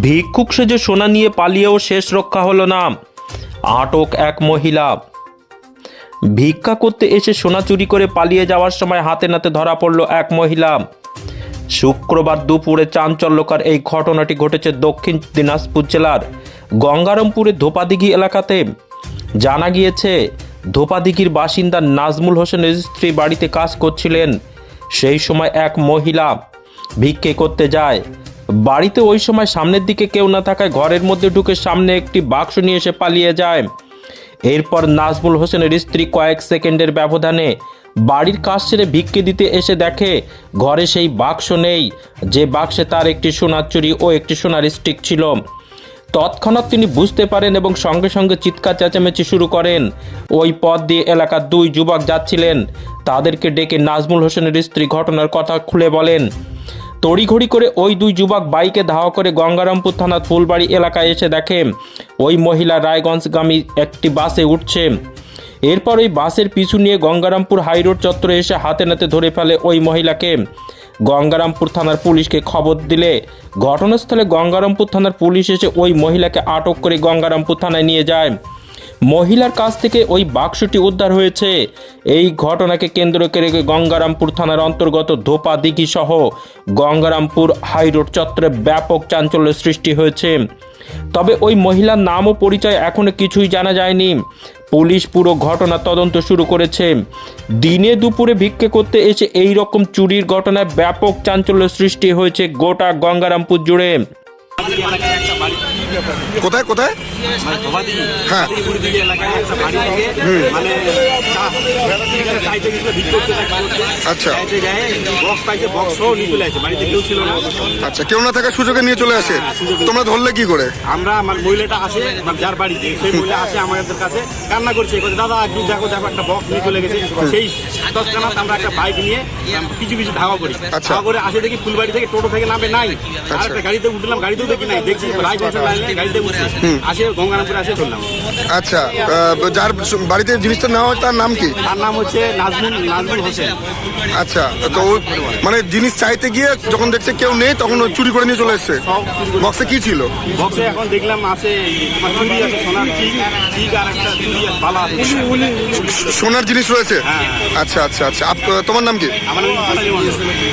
ভিক্ষুক সেজে সোনা নিয়ে পালিয়েও শেষ রক্ষা হলো না আটক এক মহিলা। ভিক্ষা করতে এসে সোনা চুরি করে পালিয়ে যাওয়ার সময় হাতে নাতে ধরা পড়ল এক মহিলা। শুক্রবার দুপুরে চাঞ্চল্যকর এই ঘটনাটি ঘটেছে দক্ষিণ দিনাজপুর জেলার গঙ্গারামপুরের ধোপাদিঘি এলাকাতে। জানা গিয়েছে, ধোপাদিঘির বাসিন্দা নাজমুল হোসেনের স্ত্রী বাড়িতে কাজ করছিলেন। সেই সময় এক মহিলা ভিক্ষে করতে যায়। বাড়িতে ওই সময় সামনের দিকে কেউ না থাকায় ঘরের মধ্যে ঢুকে সামনে একটি বাক্স নিয়ে এসে পালিয়ে যায়। এরপর নাজমুল হোসেনের স্ত্রী কয়েক সেকেন্ডের ব্যবধানে বাড়ির কাজ ছেড়ে ভিক্ষে দিতে এসে দেখে, ঘরে সেই বাক্স নেই। যে বাক্সে তার একটি সোনার চুরি ও একটি সোনার স্টিক ছিল। তৎক্ষণাৎ তিনি বুঝতে পারেন এবং সঙ্গে সঙ্গে চিৎকার চেঁচামেচি শুরু করেন। ওই পথ দিয়ে এলাকার দুই যুবক যাচ্ছিলেন। তাদেরকে ডেকে নাজমুল হোসেনের স্ত্রী ঘটনার কথা খুলে বলেন। তড়িঘড়ি করে ওই দুই যুবক বাইকে ধাওয়া করে গঙ্গারামপুর থানার ফুলবাড়ি এলাকায় এসে দেখে, ওই মহিলা রায়গঞ্জগামী একটি বাসে উঠছে। এরপর ওই বাসের পিছু নিয়ে গঙ্গারামপুর হাইরোড চত্বরে এসে হাতে নাতে ধরে ফেলে ওই মহিলাকে। গঙ্গারামপুর থানার পুলিশকে খবর দিলে, ঘটনাস্থলে গঙ্গারামপুর থানার পুলিশ এসে ওই মহিলাকে আটক করে গঙ্গারামপুর থানায় নিয়ে যায়। মহিলার কাছ থেকে ওই বাক্সটি উদ্ধার হয়েছে। এই ঘটনাকে কেন্দ্র করে গঙ্গারামপুর থানার অন্তর্গত ধোপা দিঘি সহ গঙ্গারামপুর হাইরোড চত্বরে ব্যাপক চাঞ্চল্য সৃষ্টি হয়েছে। তবে ওই মহিলার নাম ও পরিচয় এখনও কিছুই জানা যায়নি। পুলিশ পুরো ঘটনা তদন্ত শুরু করেছে। দিনে দুপুরে ভিক্ষে করতে এসে এই রকম চুরির ঘটনায় ব্যাপক চাঞ্চল্য সৃষ্টি হয়েছে গোটা গঙ্গারামপুর জুড়ে। কোথায় কোথায়? হ্যাঁ। আচ্ছা। কেউ না। আচ্ছা কেউ না থাকার সুযোগে নিয়ে চলে আসে। তোমরা ধরলে কি করে? আমরা আমার মহিলাটা আসে যার বাড়িতে সেই মহিলা আসে আমাদের কাছে কান্না করছে। দাদা একটু দেখো দেখো একটা বক্স নিয়ে চলে গেছে। সেই তৎক্ষণাৎ আমরা একটা বাইক নিয়ে কিছু কিছু ধাওয়া করি। আচ্ছা। ধাওয়া করে আসে দেখি ফুলবাড়ি থেকে টোটো থেকে নামে নাই। আর আচ্ছা। একটা গাড়িতে উঠলাম গাড়িতেও দেখি নাই। দেখছি আসে গঙ্গারামপুরে আসে আচ্ছা যার বাড়িতে জিনিসটা নেওয়া হয় তার নাম কি? তার নাম হচ্ছে নাজমুল নাজমুল হোসেন। আচ্ছা তো ও মানে জিনিস চাইতে গিয়ে যখন দেখছে কেউ নেই তখন ও চুরি করে নিয়ে চলে এসছে। বক্সে কি ছিল? বক্সে এখন দেখলাম আছে চুরি আছে সোনার ঠিক ঠিক আর একটা চুরি বালা সোনার জিনিস রয়েছে? হ্যাঁ। আচ্ছা আচ্ছা আচ্ছা। আপ- তোমার নাম কি? আমার নাম।